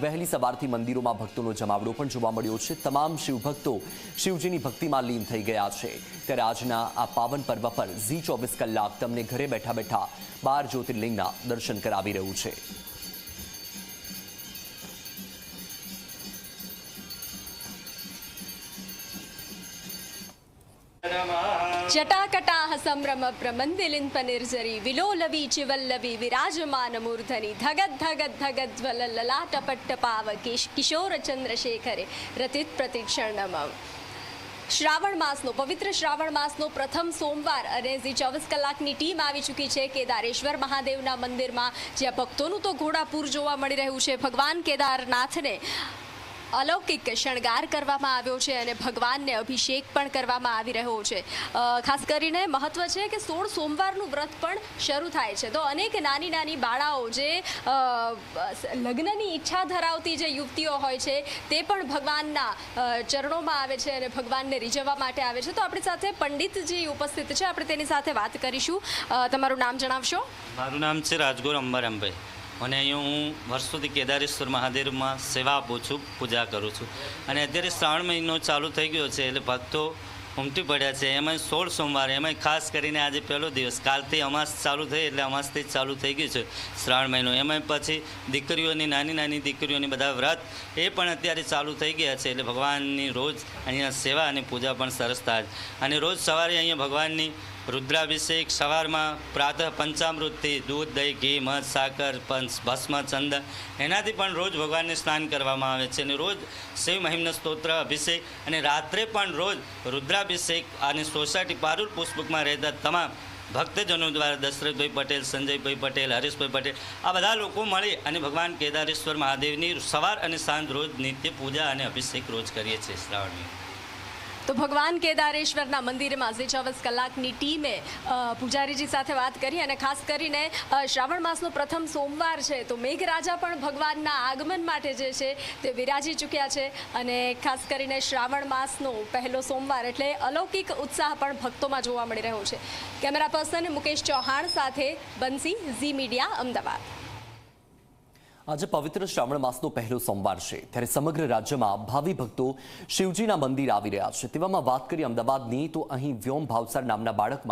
વહેલી સવારથી મંદિરોમાં ભક્તોનો જમાવડો પણ જોવા મળ્યો છે. તમામ શિવભક્તો શિવજીની ભક્તિમાં લીન થઈ ગયા છે. ત્યારે આજના આ પાવન પર્વ પર ઝી ચોવીસ કલાક તમને ઘરે બેઠા બેઠા બાર જ્યોતિર્લિંગના દર્શન કરાવી રહ્યું છે. ಜಟಾಕಟಾಹ ಸಂಭ್ರಮ ಪ್ರಮಂದಿಲಿನ್ ಪನಿರ್ಜರಿ ವಿಲೋಲವಿ ಚಿವಲ್ಲವಿ, ವಿರಾಜಮಾನ ಮೂರ್ಧನಿ, ಧಗದ್ ಧಗದ್ ಧಗದ್ವಲ ಲಲಾಟ ಪಟ್ಟ ಪಾವ ಕಿಶ್, ಕಿಶೋರ ಚಂದ್ರಶೇಖರೆ, ರತಿತ್ ಪ್ರತಿಕ್ಷಣಮಂ. શ્રાવણ માસનો પવિત્ર શ્રાવણ માસનો પ્રથમ સોમવાર અને ઝી ચોવીસ કલાકની ટીમ આવી ચૂકી છે કેદારેશ્વર મહાદેવના મંદિરમાં જ્યાં ભક્તોનું તો ઘોડાપુર જોવા મળી રહ્યું છે ભગવાન કેદારનાથને અલૌકિક શણગાર કરવામાં આવ્યો છે અને ભગવાનને અભિષેક પણ કરવામાં આવી રહ્યો છે. ખાસ કરીને મહત્વ છે કે સોળ સોમવારનું વ્રત પણ શરૂ થાય છે. તો અનેક નાની નાની બાળાઓ જે લગ્નની ઈચ્છા ધરાવતી જે યુવતીઓ હોય છે, તે પણ ભગવાનના ચરણોમાં આવે છે અને ભગવાનને રીઝવવા માટે આવે છે. તો આપણી સાથે પંડિતજી ઉપસ્થિત છે. આપણે તેની સાથે વાત કરીશું. તમારું નામ જણાવશો? મારું નામ છે રાજગોર અંબારામભાઈ. અને અહીંયા હું વર્ષોથી કેદારેશ્વર મહાદેવમાં સેવા આપું છું, પૂજા કરું છું. અને અત્યારે શ્રાવણ મહિનો ચાલુ થઈ ગયો છે એટલે ભક્તો ઉમટી પડ્યા છે. એમાં સોળ સોમવાર એમાં ખાસ કરીને આજે પહેલો દિવસ. કાલથી અમાસ ચાલુ થઈ એટલે અમાસથી ચાલુ થઈ ગયું છે શ્રાવણ મહિનો. એમાં પછી દીકરીઓની, નાની નાની દીકરીઓની બધા વ્રત એ પણ અત્યારે ચાલુ થઈ ગયા છે એટલે ભગવાનની રોજ અહીંયા સેવા અને પૂજા પણ સરસ થાય. અને રોજ સવારે અહીંયા ભગવાનની રુદ્રાભિષેક સવારમાં પ્રાતઃ પંચામૃતથી દૂધ, દહીં, ઘી, મધ, સાકર, પંચ, ભસ્મ ચંદન એનાથી પણ રોજ ભગવાનને સ્નાન કરવામાં આવે છે અને રોજ શિવ મહિમ્ન સ્તોત્ર, અભિષેક અને રાત્રે પણ રોજ રુદ્રાભિષેક અને સોસાયટી પારુલ પુષ્પકમાં રહેતા તમામ ભક્તજનો દ્વારા દશરથભાઈ પટેલ, સંજયભાઈ પટેલ, હરીશભાઈ પટેલ આ બધા લોકો મળી અને ભગવાન કેદારેશ્વર મહાદેવની સવાર અને સાંજ રોજ નિત્ય પૂજા અને અભિષેક રોજ કરીએ છીએ શ્રાવણની તો ભગવાન કેદારેશ્વરના મંદિરમાં જે ચોવીસ કલાકની ટીમે પૂજારીજી સાથે વાત કરી અને ખાસ કરીને શ્રાવણ માસનો પ્રથમ સોમવાર છે, તો મેઘરાજા પણ ભગવાનના આગમન માટે જે છે, તે વિરાજી ચૂક્યા છે અને ખાસ કરીને શ્રાવણ માસનો પહેલો સોમવાર એટલે અલૌકિક ઉત્સાહ પણ ભક્તોમાં જોવા મળી રહ્યો છે. કેમેરા પર્સન મુકેશ ચૌહાણ સાથે બંસી ઝી મીડિયા, અમદાવાદ. આજે પવિત્ર શ્રાવણ માસનો પહેલો સોમવાર છે. ત્યારે સમગ્ર રાજ્યમાં ભાવિ ભક્તો શિવજીના મંદિર આવી રહ્યા છે. તેવામાં વાત કરીએ અમદાવાદની તો અહીં વ્યોમ ભાવસાર નામના બાળકમાં